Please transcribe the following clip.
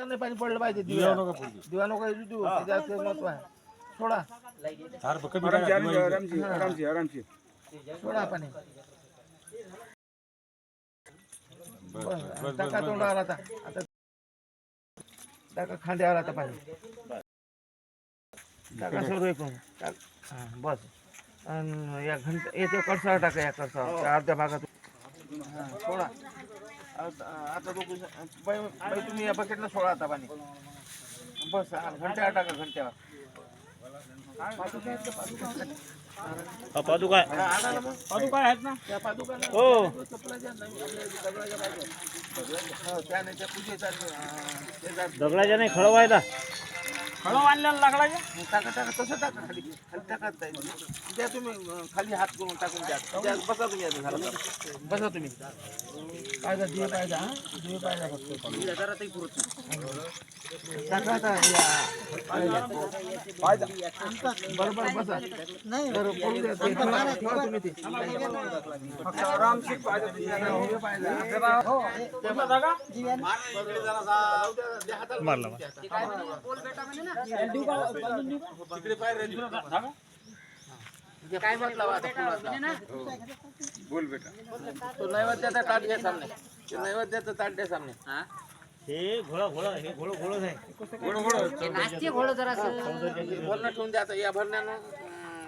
त्याने पाणी पडलं पाहिजे दिवा दिव्या नका पडू. दिवा नको येऊ देऊ. त्याच्यात महत्त्व आहे. सोडा. झाड कमी टाका, दिवा येईल. आरामशी आरामशी सोडा पाणी. बस, बस बस, बस, टाका बस, तोंडावर आता? आता टाका खांद्यावर आता पाणी? टाका सर्व एकूण टाक. हा, बस. आणि या घंटा येते कडसावर टाका या कडसावर त्या अर्ध्या भागात. हा, सोडा. आता जण- बाई बाई तुम्ही या बकेटला सोडा आता पाणी. बस हा, घंट्यावर टाका घंट्यावर पादुका? पादुका आहेत हा, ना त्या पादुका हो. दगडाच्या. हो, नाही, दगडाच्या नाही खळवायला खळं आणल्याला लागला टाका टाका तसं टाका खाली. खाली टाका ताई. द्या तुम्ही अं, खाली हात करून टाकून द्या. द्या, बसा तुम्ही आता झालं का? बसा तुम्ही. पाहिजे दिवे पाहिजे हा? दिवे पाहिजे फक्त. टाका आता या. बरोबर बसा. तर पडू द्या. ते. ठेवा ठेवा तुम्ही ते. फक्त आरामशीर पाहिजे दिवे पाहिजे कुठला जागा मारला काय म्हटलं? बोल बेटा. तो नैवेद्याचा ताट घ्या सामने ते नैवेद्याचं ताट द्या सामने हे घोळा घोळा हे घोळ घोळच आहे. गोड गोड भरणं ठेवून द्या आता. या भरण्यानं.